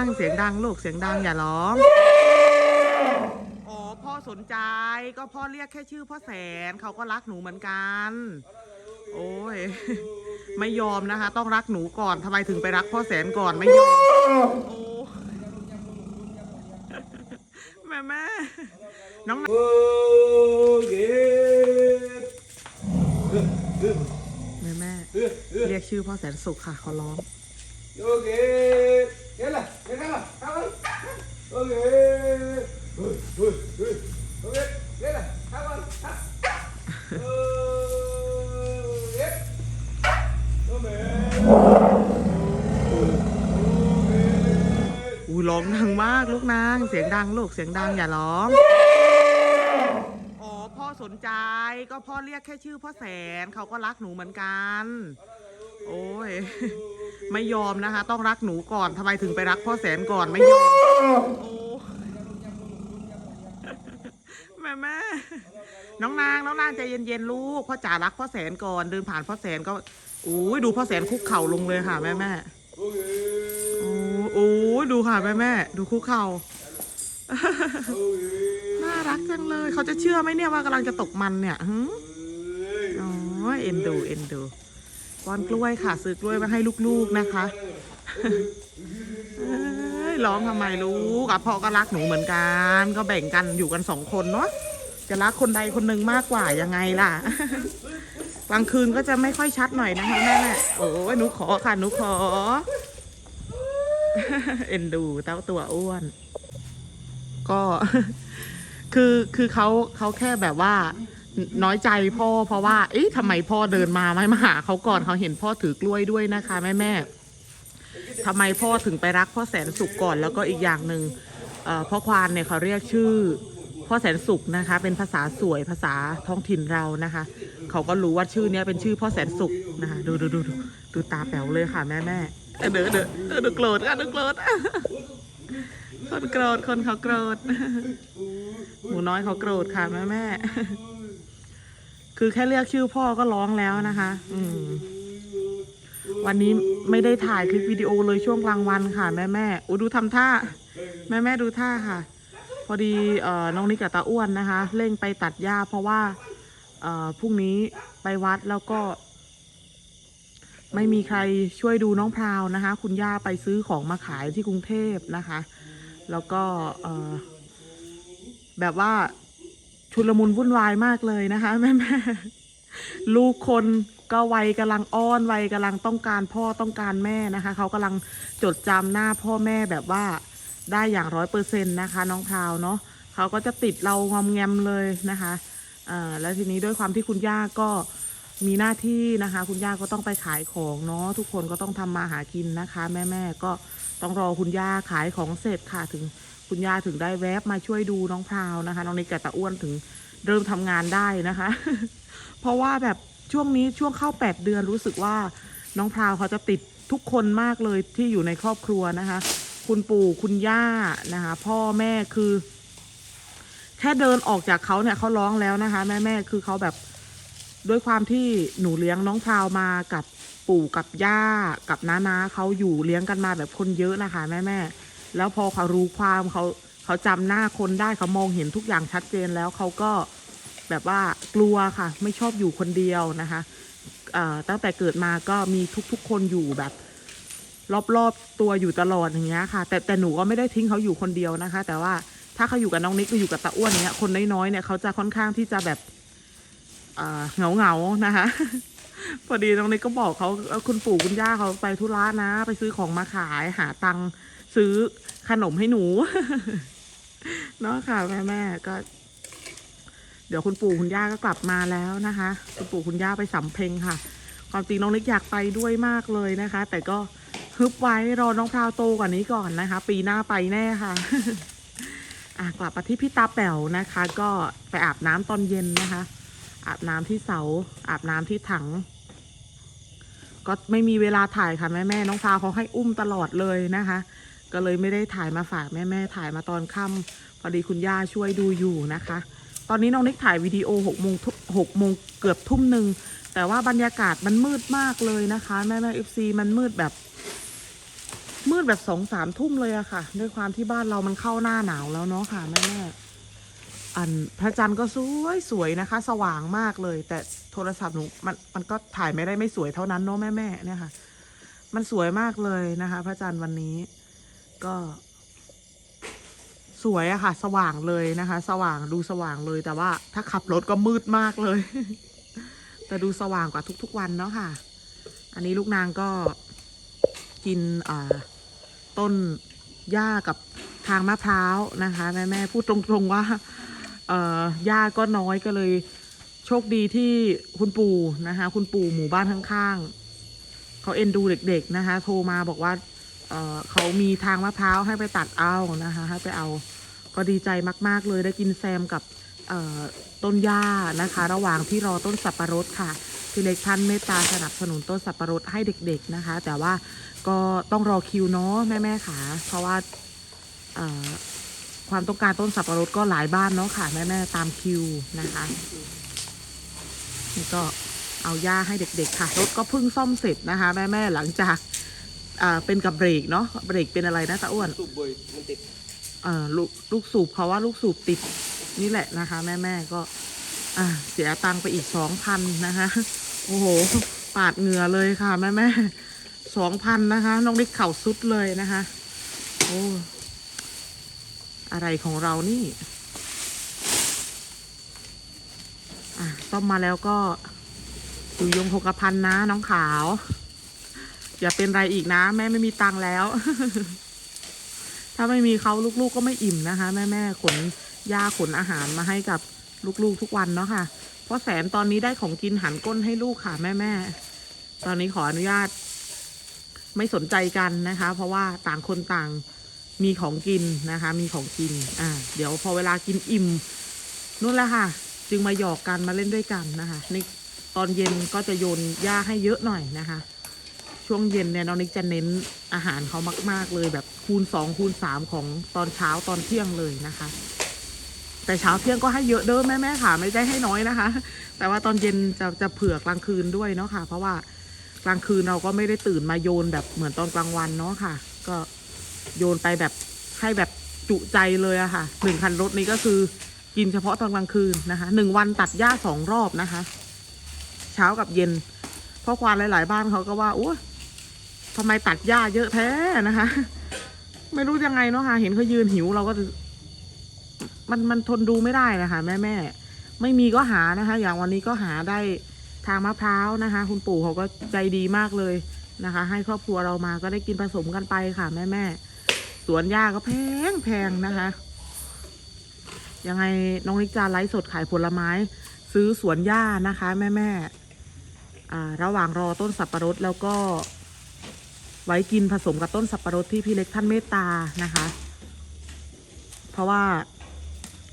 างเสียงดังลูกเสียงดังอย่าร้อง อ๋อพ่อสนใจก็พ่อเรียกแค่ชื่อพ่อแสนเขาก็รักหนูเหมือนกัน โอ้ยไม่ยอมนะคะ ต้องรักหนูก่อนทำไมถึงไปรักพ่อแสนก่อนไม่ยอมโอ้แม่แม่น้องโอเกตแม่แม่เออเออเรียกชื่อพ่อแสนสุขค่ะเขาร้องโอเค เกตล่ะเกตล่ะครับโอเคเฮ้ยเฮ้ยเฮ้ยโอเคเกตล่ะครับครับเออเกตโอเคโอเคอู้ร้องดังมากลูกนาง เสียงดังลูกเสียงดังอย่าร้องอ๋อพ่อสนใจก็พ่อเรียกแค่ชื่อพ่อแสนเขาก็รักหนูเหมือนกัน โอ้ย ไม่ยอมนะคะ ต้องรักหนูก่อนทำไมถึงไปรักพ่อแสนก่อนไม่ยอมโอ้แม่แม่น้องนางน้องนางใจเย็นๆลูกพ่อจ๋ารักพ่อแสนก่อนเดินผ่านพ่อแสนก็อุ้ยดูพ่อแสนคุกเข่าลงเลยค่ะแม่แม่โอเคโอ้โอ้ดูค่ะแม่แม่ดูคุกเข่าน่ารักจังเลย เขาจะเชื่อไหมเนี่ยว่ากำลังจะตกมันเนี่ยอ๋อเอ็นดูเอ็นดู ป้อนกล้วยค่ะ ซื้อกล้วยมาให้ลูกๆนะคะร้องทำไมลูกอะพ่อก็รักหนูเหมือนกัน ก็แบ่งกันอยู่กันสองคนเนาะจะรักคนใดคนหนึ่งมากกว่ายังไงล่ะกลางคืนก็จะไม่ค่อยชัดหน่อยนะคะแม่แม่โอ้ยหนูขอค่ะหนูขอ เอ็นดูเต้าตัวอ้วน ก็ คือคือเขาเขาแค่แบบว่า น้อยใจพ่อเพราะว่า เอ๊ะทำไมพ่อเดินมาไม่มาหาเขาก่อนเขาเห็นพ่อถือกล้วยด้วยนะคะ แม่แม่ทำไมพ่อถึงไปรักพ่อแสนสุขก่อนแล้วก็อีกอย่างหนึ่งเอ่อพ่อควานเนี่ยเขาเรียกชื่อพ่อแสนสุขนะคะ เป็นภาษาสวยภาษาท้องถิ่นเรานะคะ เขาก็รู้ว่าชื่อเนี้ยเป็นชื่อพ่อแสนสุขนะคะ ดูดูดูดูดูตาแป๋วเลยค่ะแม่แม่เออเด้อเด้อดูโกรธค่ะดูโกรธคนโกรธคนเขาโกรธหมูน้อยเขาโกรธค่ะแม่แม่ คือแค่เรียกชื่อพ่อก็ร้องแล้วนะคะ อืม วันนี้ไม่ได้ถ่ายคลิปวิดีโอเลยช่วงกลางวันค่ะ แม่แม่อูดูทำท่า แม่แม่ดูท่าค่ะ พอดีเอ่อน้องนิกกับตาอ้วนนะคะ เร่งไปตัดหญ้าเพราะว่าเอ่อพรุ่งนี้ไปวัดแล้วก็ ไม่มีใครช่วยดูน้องพราวนะคะ คุณย่าไปซื้อของมาขายที่กรุงเทพนะคะ แล้วก็เอ่อแบบว่า ชุลมุนวุ่นวายมากเลยนะคะแม่แม่ลูกคนก็วัยกำลังอ้อนวัยกำลังต้องการพ่อต้องการแม่นะคะ เขากำลังจดจำหน้าพ่อแม่แบบว่าได้อย่างร้อยเปอร์เซ็นต์นะคะ น้องพาวเนาะเขาก็จะติดเรางอมแงมเลยนะคะอ่าแล้วทีนี้ด้วยความที่คุณย่าก็มีหน้าที่นะคะ คุณย่าก็ต้องไปขายของเนาะทุกคนก็ต้องทำมาหากินนะคะ แม่แม่ก็ต้องรอคุณย่าขายของเสร็จค่ะถึง คุณย่าถึงได้แวบมาช่วยดูน้องพราวนะคะ น้องนิกกับตาอ้วนถึงเริ่มทำงานได้นะคะ เพราะว่าแบบช่วงนี้ช่วงเข้าแปดเดือนรู้สึกว่าน้องพราวเขาจะติดทุกคนมากเลยที่อยู่ในครอบครัวนะคะ คุณปู่คุณย่านะคะ พ่อแม่คือ แค่เดินออกจากเขาเนี่ยเขาร้องแล้วนะคะ แม่แม่คือเขาแบบด้วยความที่หนูเลี้ยงน้องพราวมากับปู่กับย่ากับน้านาเขาอยู่เลี้ยงกันมาแบบคนเยอะนะคะ แม่แม่ แล้วพอเขารู้ความเขาเขาจำหน้าคนได้เขามองเห็นทุกอย่างชัดเจนแล้วเขาก็แบบว่ากลัวค่ะ ไม่ชอบอยู่คนเดียวนะคะตั้งแต่เกิดมาก็มีทุกๆ คนอยู่แบบ รอบๆตัวอยู่ตลอดอย่างเงี้ยค่ะ แต่แต่หนูก็ไม่ได้ทิ้งเขาอยู่คนเดียวนะคะ แต่ว่าถ้าเขาอยู่กับน้องนิกหรืออยู่กับตาอ้วนเนี้ยคนน้อยๆเนี่ยเขาจะค่อนข้างที่จะแบบเหงาเงาๆนะคะพอดีน้องนิกก็บอกเขาเอ่อคุณปู่คุณย่าเขาไปธุระนะ ไปซื้อของมาขายหาตังค์ ซื้อขนมให้หนู เนาะค่ะแม่แม่ก็ เดี๋ยวคุณปู่คุณย่าก็กลับมาแล้วนะคะ คุณปู่คุณย่าไปสำเพ็งค่ะ ความจริงน้องนิกอยากไปด้วยมากเลยนะคะ แต่ก็ฮึบไว้รอน้องพราวโตกว่านี้ก่อนนะคะ ปีหน้าไปแน่ค่ะอะกลับมาที่พี่ตาแป๋วนะคะ ก็ไปอาบน้ำตอนเย็นนะคะ อาบน้ำที่เสา อาบน้ำที่ถัง ก็ไม่มีเวลาถ่ายค่ะแม่แม่น้องพราวเขาให้อุ้มตลอดเลยนะคะ ก็เลยไม่ได้ถ่ายมาฝากแม่แม่ถ่ายมาตอนค่ำพอดีคุณย่าช่วยดูอยู่นะคะ ตอนนี้น้องนิกถ่ายวิดีโอหกโมงหกโมงเกือบทุ่มหนึ่งแต่ว่าบรรยากาศมันมืดมากเลยนะคะแม่แม่เอฟซีมันมืดแบบ มืดแบบสองสามทุ่มเลยอะค่ะ ด้วยความที่บ้านเรามันเข้าหน้าหนาวแล้วเนาะค่ะแม่แม่อันพระจันทร์ก็สวยสวยนะคะ สว่างมากเลย แต่โทรศัพท์หนูมันมันก็ถ่ายไม่ได้ไม่สวยเท่านั้นเนาะแม่แม่เนี่ยค่ะ มันสวยมากเลยนะคะ พระจันทร์วันนี้ ก็ สวยอะค่ะ สว่างเลยนะคะ สว่างดูสว่างเลยแต่ว่า ถ้าขับรถก็มืดมากเลย แต่ดูสว่างกว่าทุก ๆ วันเนาะค่ะ อันนี้ลูกนางก็กินอ่าต้นหญ้ากับทางมะพร้าวนะคะ แม่แม่พูดตรงๆว่าเอ่อหญ้าก็น้อยก็เลย โชคดีที่คุณปู่นะคะ คุณปู่หมู่บ้านข้างๆเขาเอ็นดูเด็ก ๆ นะคะ โทรมาบอกว่า เอ่อเขามีทางมะพร้าวให้ไปตัดเอานะคะให้ไปเอาก็ดีใจมาก ๆ เลยได้กินแซมกับเอ่อต้นหญ้านะคะ ระหว่างที่รอต้นสับปะรดค่ะพี่เล็กท่านเมตตาสนับสนุนต้นสับปะรดให้เด็ก ๆนะคะ แต่ว่าก็ต้องรอคิวเนาะแม่ๆค่ะ เพราะว่าความต้องการต้นสับปะรดก็หลายบ้านเนาะค่ะแม่ๆตามคิวนะคะนี่ก็เอาหญ้าให้เด็ก ๆ ค่ะรถก็เพิ่งซ่อมเสร็จนะคะ แม่ๆหลังจาก อ่าเป็นกับเบรกเนาะเบรกเป็นอะไรนะตาอ้วน สูบบุหรี่มันติดเอ่อลูกลูกสูบเขาว่าลูกสูบติดนี่แหละนะคะ แม่แม่ๆก็ อ่าเสียตังค์ไปอีกสองพันนะคะ โอ้โห ปาดเหงื่อเลยค่ะ แม่แม่สองพันนะคะ น้องนิกเข่าสุดเลยนะคะ โอ้อะไรของเรานี่อะต้มมาแล้วก็อยู่ยงคงกระพันนะน้องขาว อย่าเป็นไรอีกนะ แม่ไม่มีตังแล้ว ถ้าไม่มีเขาลูกๆก็ไม่อิ่มนะคะ แม่แม่ๆขนยาขนอาหารมาให้กับลูกๆทุกวันเนาะค่ะ เพราะแสนตอนนี้ได้ของกินหันก้นให้ลูกค่ะ แม่แม่ๆตอนนี้ขออนุญาต ไม่สนใจกันนะคะ เพราะว่าต่างคนต่างมีของกินนะคะ มีของกิน อ่า เดี๋ยวพอเวลากินอิ่มนู่นแหละค่ะ จึงมาหยอกกันมาเล่นด้วยกันนะคะ ในตอนเย็นก็จะโยนหญ้าให้เยอะหน่อยนะคะ ช่วงเย็นเนี่ยน้องนิกจะเน้นอาหารเขามาก ๆ เลยแบบคูณสองคูณสามของตอนเช้าตอนเที่ยงเลยนะคะ แต่เช้าเที่ยงก็ให้เยอะเด้อแม่แม่ๆค่ะ ไม่ได้ให้น้อยนะคะ แต่ว่าตอนเย็นจะจะเผื่อกลางคืนด้วยเนาะค่ะ เพราะว่ากลางคืนเราก็ไม่ได้ตื่นมาโยนแบบเหมือนตอนกลางวันเนาะค่ะ ก็โยนไปแบบให้แบบจุใจเลยอะค่ะหนึ่งคันรถนี้ก็คือกินเฉพาะตอนกลางคืนนะคะหนึ่งวันตัดหญ้าสองรอบนะคะ เช้ากับเย็น เพราะควานหลาย ๆ บ้านเขาก็ว่าโอ้ ทำไมตัดหญ้าเยอะแท้นะคะ ไม่รู้ยังไงเนาะค่ะ เห็นเขายืนหิวเราก็ มันมันทนดูไม่ได้นะคะแม่แม่ไม่มีก็หานะคะ อย่างวันนี้ก็หาได้ทางมะพร้าวนะคะ คุณปู่เขาก็ใจดีมากเลยนะคะ ให้ครอบครัวเรามาก็ได้กินผสมกันไปค่ะ แม่แม่สวนหญ้าก็แพงแพงนะคะยังไงน้องนิกจาไลฟ์สดขายผลไม้ ซื้อสวนหญ้านะคะ แม่แม่ระหว่างรอต้นสับปะรดแล้วก็ ไว้กินผสมกับต้นสับปะรดที่พี่เล็กท่านเมตตานะคะ เพราะว่า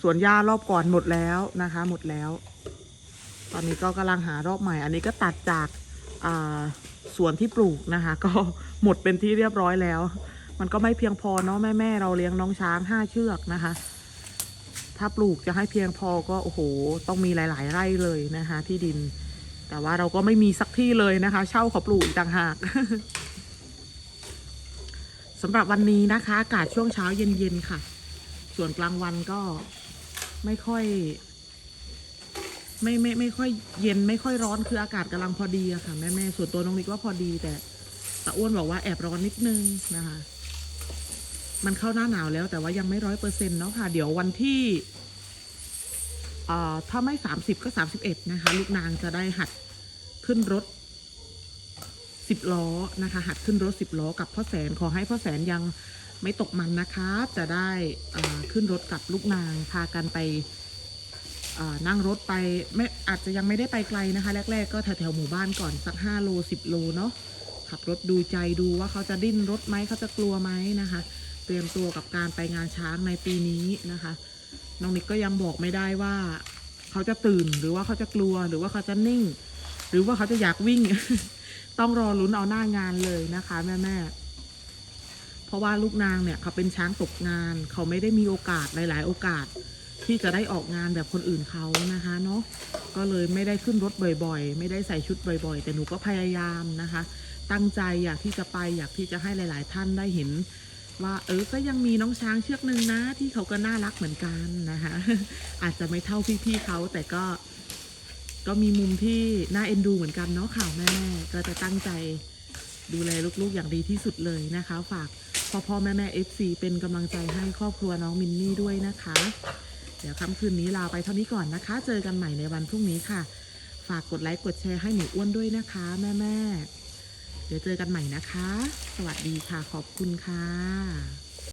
สวนหญ้ารอบก่อนหมดแล้วนะคะ หมดแล้ว ตอนนี้ก็กำลังหารอบใหม่ อันนี้ก็ตัดจากาสวนที่ปลูกนะคะ ก็หมดเป็นที่เรียบร้อยแล้ว มันก็ไม่เพียงพอเนาะแม่แม่เราเลี้ยงน้องช้างห้าเชือกนะคะ ถ้าปลูกจะให้เพียงพอก็โอ้โห ต้องมีหลาย ๆ ไร่เลยนะคะ ที่ดิน แต่ว่าเราก็ไม่มีสักที่เลยนะคะ เช่าเขาปลูกอีกต่างหาก สำหรับวันนี้นะคะ อากาศช่วงเช้าเย็นๆค่ะ ส่วนกลางวันก็ไม่ค่อย ไม่ไม่ไม่ค่อยเย็นไม่ค่อยร้อนคืออากาศกำลังพอดีอะค่ะแม่แม่ส่วนตัวน้องนิกว่าพอดีแต่ตาอ้วนบอกว่าแอบร้อนนิดนึงนะคะ มันเข้าหน้าหนาวแล้วแต่ว่ายังไม่ร้อยเปอร์เซ็นต์เนาะค่ะ เดี๋ยววันที่เอ่อถ้าไม่สามสิบก็สามสิบเอ็ดนะคะ ลูกนางจะได้หัดขึ้นรถ สิบล้อนะคะ หัดขึ้นรถสิบล้อกับพ่อแสนขอให้พ่อแสนยังไม่ตกมันนะคะ จะได้ขึ้นรถกับลูกนางพากันไปนั่งรถไปไม่อาจจะยังไม่ได้ไปไกลนะคะ แรก ๆ ก็แถวๆหมู่บ้านก่อนสักห้าโลสิบโลเนาะขับรถดูใจดูว่าเขาจะดิ้นรถไหมเขาจะกลัวไหมนะคะ เตรียมตัวกับการไปงานช้างในปีนี้นะคะน้องนิกก็ยังบอกไม่ได้ว่า เขาจะตื่นหรือว่าเขาจะกลัวหรือว่าเขาจะนิ่ง หรือว่าเขาจะอยากวิ่ง ต้องรอลุ้นเอาหน้างานเลยนะคะ แม่แม่ๆเพราะว่าลูกนางเนี่ยเขาเป็นช้างตกงาน เขาไม่ได้มีโอกาสหลาย ๆ โอกาสที่จะได้ออกงานแบบคนอื่นเขานะคะเนาะก็เลยไม่ได้ขึ้นรถบ่อยๆ ไม่ได้ใส่ชุดบ่อย ๆ แต่หนูก็พยายามนะคะ ตั้งใจอยากที่จะไปอยากที่จะให้หลาย ๆ ท่านได้เห็น ว่าเออก็ยังมีน้องช้างเชือกหนึ่งนะ ที่เขาก็น่ารักเหมือนกันนะคะ อาจจะไม่เท่าพี่ๆเขาแต่ก็ ก็มีมุมที่น่าเอ็นดูเหมือนกันเนาะค่ะแม่ๆก็จะตั้งใจดูแลลูกๆอย่างดีที่สุดเลยนะคะ ฝากพ่อพ่อแม่แม่เอฟซีเป็นกำลังใจให้ครอบครัวน้องมินนี่ด้วยนะคะ เดี๋ยวค่ำคืนนี้ลาไปเท่านี้ก่อนนะคะ เจอกันใหม่ในวันพรุ่งนี้ค่ะ ฝากกดไลค์กดแชร์ให้หนูอ้วนด้วยนะคะ แม่แม่ๆเดี๋ยวเจอกันใหม่นะคะ สวัสดีค่ะ ขอบคุณค่ะ